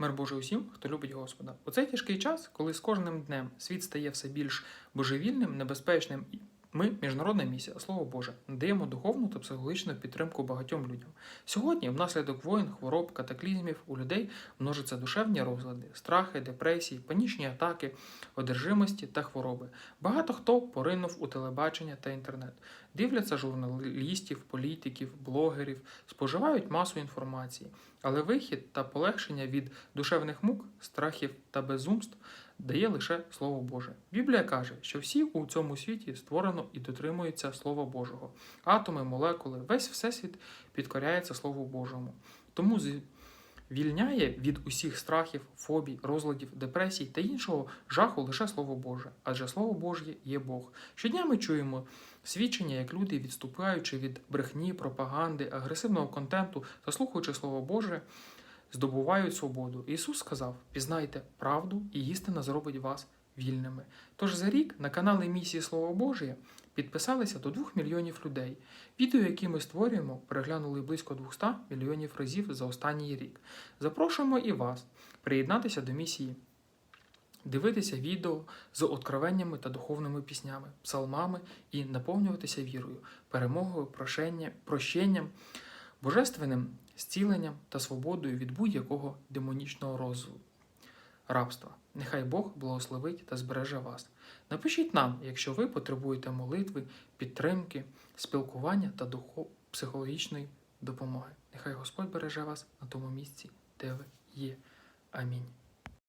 Мир Божий усім, хто любить Господа. У цей тяжкий час, коли з кожним днем світ стає все більш божевільним, небезпечним, ми, міжнародна місія, слово Боже, надаємо духовну та психологічну підтримку багатьом людям. Сьогодні, внаслідок воїн, хвороб, катаклізмів, у людей множаться душевні розлади, страхи, депресії, панічні атаки, одержимості та хвороби. Багато хто поринув у телебачення та інтернет, дивляться журналістів, політиків, блогерів, споживають масу інформації. Але вихід та полегшення від душевних мук, страхів та безумств дає лише Слово Боже. Біблія каже, що всі у цьому світі створено і дотримуються Слова Божого. Атоми, молекули, весь всесвіт підкоряється Слову Божому. Тому звільняє від усіх страхів, фобій, розладів, депресій та іншого жаху лише Слово Боже, адже Слово Божє є Бог. Щодня ми чуємо свідчення, як люди, відступаючи від брехні, пропаганди, агресивного контенту та слухаючи Слово Боже, здобувають свободу. Ісус сказав: пізнайте правду, і істина зробить вас вільними. Тож за рік на канали місії Слово Божє підписалися до 2 мільйонів людей. Відео, які ми створюємо, переглянули близько 200 мільйонів разів за останній рік. Запрошуємо і вас приєднатися до місії. Дивитися відео з откровеннями та духовними піснями, псалмами і наповнюватися вірою, перемогою, прощенням, божественним зціленням та свободою від будь-якого демонічного розвитку. рабства. Нехай Бог благословить та збереже вас. Напишіть нам, якщо ви потребуєте молитви, підтримки, спілкування та духов... психологічної допомоги. Нехай Господь береже вас на тому місці, де ви є. Амінь.